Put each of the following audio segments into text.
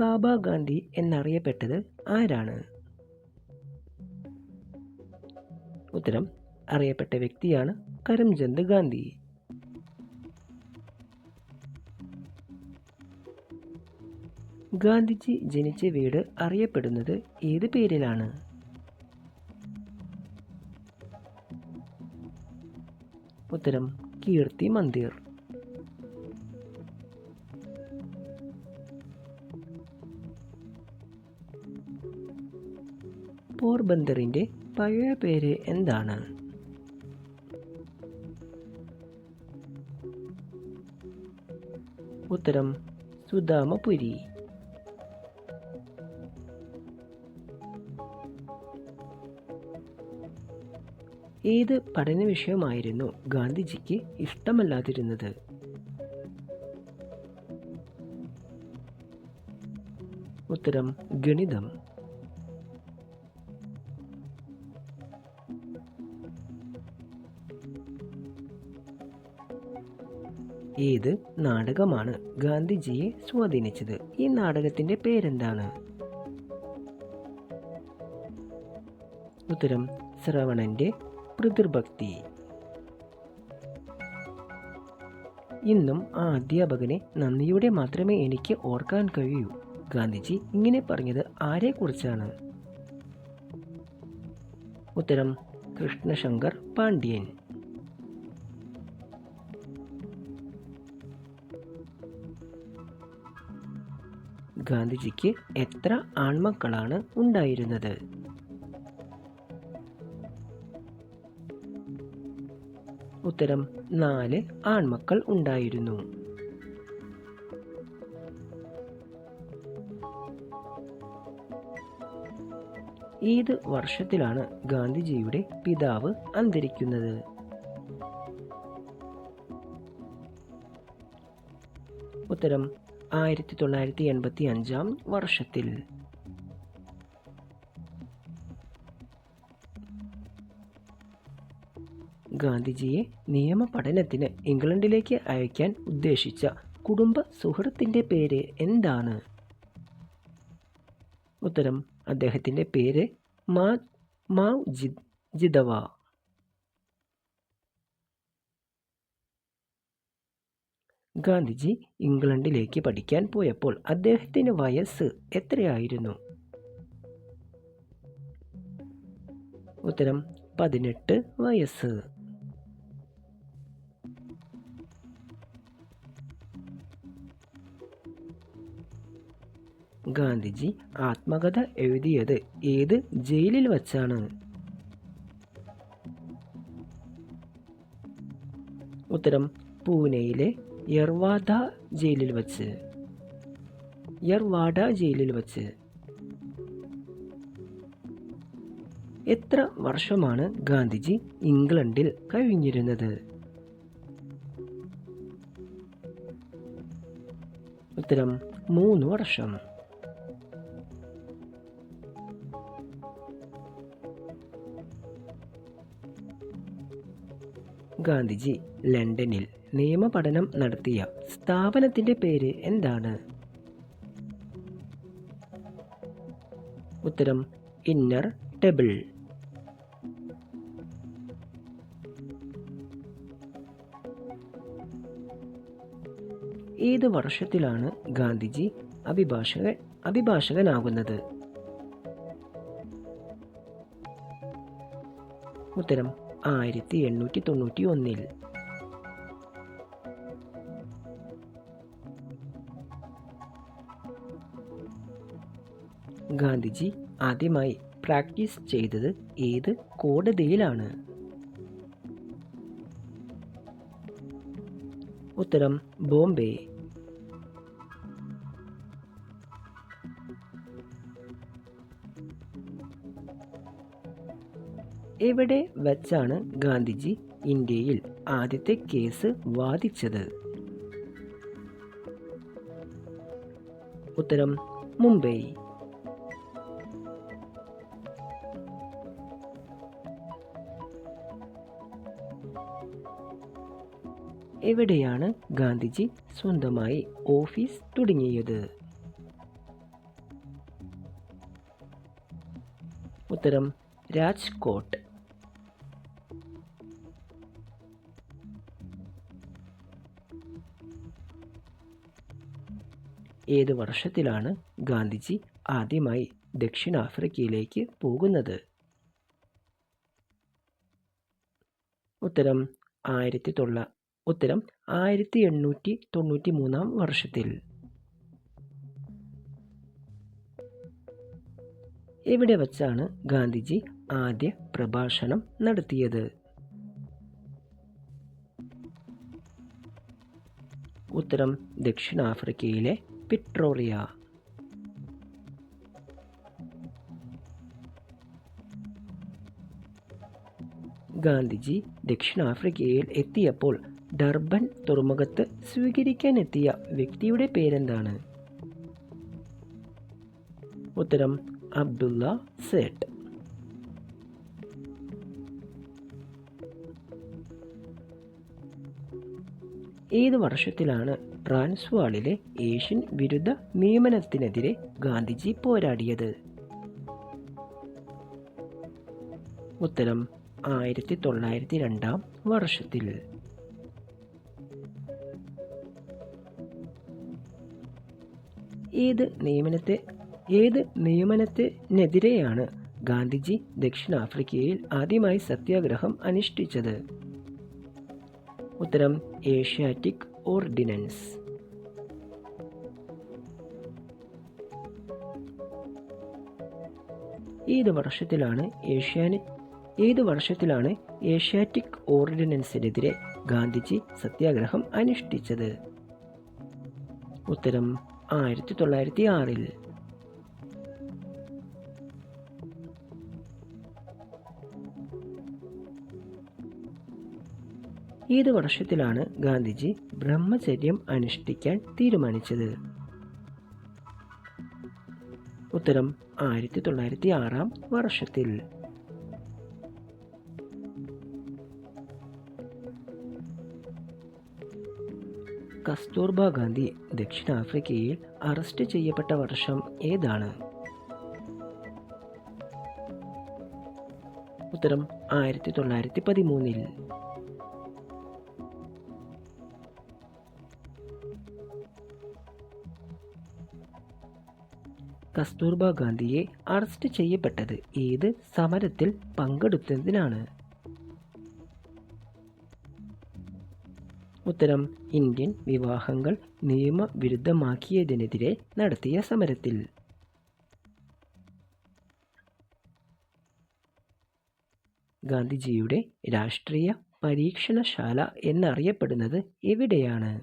കാബ ഗാന്ധി എന്നറിയപ്പെട്ടത് ആരാണ്? ഉത്തരം അറിയപ്പെട്ട വ്യക്തിയാണ് കരംചന്ദ് ഗാന്ധി. ഗാന്ധിജി ജനിച്ച വീട് അറിയപ്പെടുന്നത് ഏത് പേരിലാണ്? ഉത്തരം കീർത്തി മന്ദിർ. പോർബന്ദറിന്റെ പഴയ പേര് എന്താണ്? ഉത്തരം സുദാമപുരി ഏത് പഠന വിഷയമായിരുന്നു ഗാന്ധിജിക്ക് ഇഷ്ടമല്ലാതിരുന്നത്? ഉത്തരം ഗണിതം. ഏത് നാടകമാണ്. ഗാന്ധിജിയെ സ്വാധീനിച്ചത്. ഈ നാടകത്തിന്റെ പേരെന്താണ്? ഉത്തരം ശ്രവണന്റെ പിതൃഭക്തി. ഇന്നും ആ അധ്യാപകനെ നന്ദിയോടെ മാത്രമേ എനിക്ക് ഓർക്കാൻ കഴിയൂ. ഗാന്ധിജി ഇങ്ങനെ പറഞ്ഞത് ആരെക്കുറിച്ചാണ്? ഉത്തരം കൃഷ്ണശങ്കർ പാണ്ഡ്യൻ. ഗാന്ധിജിക്ക് എത്ര ആൺമക്കളാണ് ഉണ്ടായിരുന്നത്? ഉത്തരം നാല് ആൺമക്കൾ ഉണ്ടായിരുന്നു. ഏത് വർഷത്തിലാണ് ഗാന്ധിജിയുടെ പിതാവ് അന്തരിക്കുന്നത്? ഉത്തരം ആയിരത്തി തൊള്ളായിരത്തി എൺപത്തി അഞ്ചാം വർഷത്തിൽ. ഗാന്ധിജിയെ നിയമ പഠനത്തിന് ഇംഗ്ലണ്ടിലേക്ക് അയക്കാൻ ഉദ്ദേശിച്ച കുടുംബ സുഹൃത്തിന്റെ പേര് എന്താണ്? ഉത്തരം അദ്ദേഹത്തിന്റെ പേര് മാ മാവ് ജിദവ. ഗാന്ധിജി ഇംഗ്ലണ്ടിലേക്ക് പഠിക്കാൻ പോയപ്പോൾ അദ്ദേഹത്തിന് വയസ്സ് എത്രയായിരുന്നു? ഉത്തരം പതിനെട്ട് വയസ്സ്. ഗാന്ധിജി ആത്മകഥ എഴുതിയത് ഏത് ജയിലിൽ വച്ചാണ്? ഉത്തരം പൂനെയിലെ യർവാദ ജയിലിൽ വച്ച്. യർവാഡ ജയിലിൽ വച്ച്. എത്ര വർഷമാണ് ഗാന്ധിജി ഇംഗ്ലണ്ടിൽ കഴിഞ്ഞിരുന്നത്? ഉത്തരം മൂന്ന് വർഷം. ഗാന്ധിജി ലണ്ടനിൽ നിയമപഠനം നടത്തിയ സ്ഥാപനത്തിന്റെ പേര് എന്താണ്? ഉത്തരം ഇന്നർ ടെബിൾ ഏത് വർഷത്തിലാണ് ഗാന്ധിജി അഭിഭാഷകൻ അഭിഭാഷകനാകുന്നത്? ഉത്തരം ആയിരത്തി എണ്ണൂറ്റി തൊണ്ണൂറ്റി ഒന്നിൽ ഗാന്ധിജി ആദ്യമായി പ്രാക്ടീസ് ചെയ്തത് ഏത് കോടതിയിലാണ്? ഉത്തരം ബോംബെ. എവിടെ വച്ചാണ് ഗാന്ധിജി ഇന്ത്യയിൽ ആദ്യത്തെ കേസ് വാദിച്ചത്? ഉത്തരം മുംബൈ. എവിടെയാണ് ഗാന്ധിജി സ്വന്തമായി ഓഫീസ് തുടങ്ങിയത്? ഉത്തരം രാജ്കോട്ട്. ഏത് വർഷത്തിലാണ് ഗാന്ധിജി ആദ്യമായി ദക്ഷിണാഫ്രിക്കയിലേക്ക് പോകുന്നത്? ഉത്തരം ആയിരത്തി തൊള്ള ഉത്തരം ആയിരത്തി എണ്ണൂറ്റി തൊണ്ണൂറ്റി മൂന്നാം വർഷത്തിൽ. എവിടെ വച്ചാണ് ഗാന്ധിജി ആദ്യ പ്രഭാഷണം നടത്തിയത്? ഉത്തരം ദക്ഷിണാഫ്രിക്കയിലെ പിട്രോറിയ. ഗാന്ധിജി ദക്ഷിണാഫ്രിക്കയിൽ എത്തിയപ്പോൾ ഡർബൻ തുറമുഖത്ത് സ്വീകരിക്കാനെത്തിയ വ്യക്തിയുടെ പേരെന്താണ്? ഉത്തരം അബ്ദുള്ള സേട്ട് ഏത് വർഷത്തിലാണ് ട്രാൻസ്വാളിലെ ഏഷ്യൻ വിരുദ്ധ നിയമനത്തിനെതിരെ ഗാന്ധിജി പോരാടിയത്? ഉത്തരം ആയിരത്തി തൊള്ളായിരത്തി രണ്ടാം വർഷത്തിൽ. ഏത് നിയമനത്തെ ഏത് നിയമനത്തിനെതിരെയാണ് ഗാന്ധിജി ദക്ഷിണാഫ്രിക്കയിൽ ആദ്യമായി സത്യാഗ്രഹം അനുഷ്ഠിച്ചത്? ഉത്തരം ഏഷ്യാറ്റിക് ഓർഡിനൻസ്. ഏത് വർഷത്തിലാണ് ഏഷ്യാന് ഏത് വർഷത്തിലാണ് ഏഷ്യാറ്റിക് ഓർഡിനൻസിനെതിരെ ഗാന്ധിജി സത്യാഗ്രഹം അനുഷ്ഠിച്ചത്? ഉത്തരം ആയിരത്തി തൊള്ളായിരത്തി ആറിൽ ഏത് വർഷത്തിലാണ് ഗാന്ധിജി ബ്രഹ്മചര്യം അനുഷ്ഠിക്കാൻ തീരുമാനിച്ചത്? ഉത്തരം ആയിരത്തി തൊള്ളായിരത്തി ആറാം വർഷത്തിൽ. കസ്തൂർബ ഗാന്ധി ദക്ഷിണാഫ്രിക്കയിൽ അറസ്റ്റ് ചെയ്യപ്പെട്ട വർഷം ഏതാണ്? ഉത്തരം ആയിരത്തി തൊള്ളായിരത്തി പതിമൂന്നിൽ കസ്തൂർബ ഗാന്ധിയെ അറസ്റ്റ് ചെയ്യപ്പെട്ടത് ഏത് സമരത്തിൽ പങ്കെടുത്തതിനാണ്? ഉത്തരം ഇന്ത്യൻ വിവാഹങ്ങൾ നിയമവിരുദ്ധമാക്കിയതിനെതിരെ നടത്തിയ സമരത്തിൽ. ഗാന്ധിജിയുടെ രാഷ്ട്രീയ പരീക്ഷണശാല എന്നറിയപ്പെടുന്നത് എവിടെയാണ്?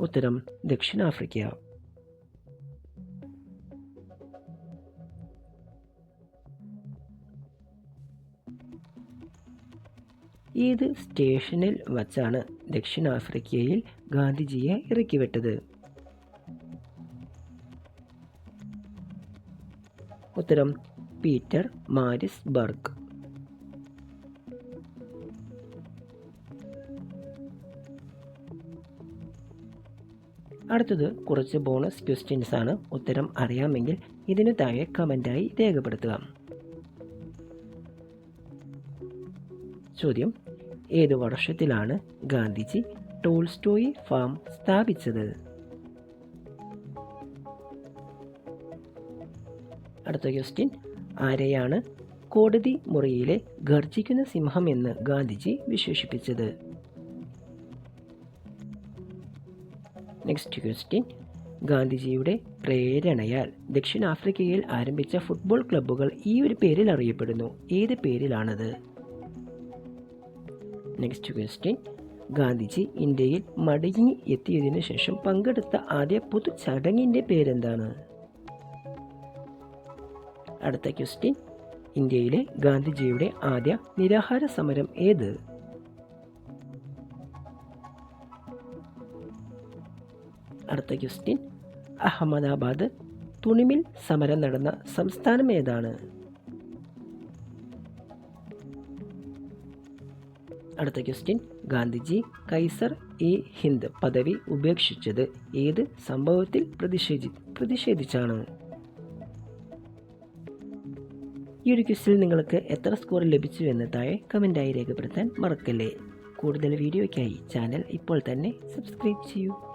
ഉത്തരം ദക്ഷിണാഫ്രിക്ക. ഏത് സ്റ്റേഷനിൽ വച്ചാണ് ദക്ഷിണാഫ്രിക്കയിൽ ഗാന്ധിജിയെ ഇറക്കിവിട്ടത്. ഉത്തരം പീറ്റർ മാരിസ് ബർഗ് അടുത്തത് കുറച്ച് ബോണസ് ക്വസ്റ്റ്യൻസ് ആണ് ഉത്തരം അറിയാമെങ്കിൽ ഇതിനു താഴെ കമന്റായി രേഖപ്പെടുത്തുക. ചോദ്യം. ഏത് വർഷത്തിലാണ് ഗാന്ധിജി ടോൾസ്റ്റോയി ഫാം സ്ഥാപിച്ചത്? അടുത്ത ക്വസ്റ്റ്യൻ ആരെയാണ് കോടതി മുറിയിലെ ഗർജിക്കുന്ന സിംഹം എന്ന് ഗാന്ധിജി വിശേഷിപ്പിച്ചത്? നെക്സ്റ്റ് ക്വസ്റ്റ്യൻ ഗാന്ധിജിയുടെ പ്രേരണയാൽ ദക്ഷിണാഫ്രിക്കയിൽ ആരംഭിച്ച ഫുട്ബോൾ ക്ലബ്ബുകൾ ഈ ഒരു പേരിൽ അറിയപ്പെടുന്നു. ഏത് പേരിലാണത്? നെക്സ്റ്റ് ക്വസ്റ്റ്യൻ ഗാന്ധിജി ഇന്ത്യയിൽ മടങ്ങി എത്തിയതിനു ശേഷം പങ്കെടുത്ത ആദ്യ പൊതു ചടങ്ങിന്റെ പേരെന്താണ്? അടുത്ത ക്വസ്റ്റ്യൻ ഇന്ത്യയിലെ ഗാന്ധിജിയുടെ ആദ്യ നിരാഹാര സമരം ഏത്? അടുത്ത ക്വസ്റ്റ്യൻ അഹമ്മദാബാദ് തുണിമിൽ സമരം നടന്ന സംസ്ഥാനം ഏതാണ്? അടുത്ത question. Gandhiji Kaiser E Hind പദവി ഉപേക്ഷിച്ചത് ഏത് സംഭവത്തിൽ പ്രതിഷേധി പ്രതിഷേധിച്ചാണ്? ഈ ഒരു ക്വസ്റ്റിൽ നിങ്ങൾക്ക് എത്ര സ്കോർ ലഭിച്ചു എന്ന് താഴെ കമന്റായി രേഖപ്പെടുത്താൻ മറക്കല്ലേ. കൂടുതൽ വീഡിയോയ്ക്കായി ചാനൽ ഇപ്പോൾ തന്നെ സബ്സ്ക്രൈബ് ചെയ്യൂ.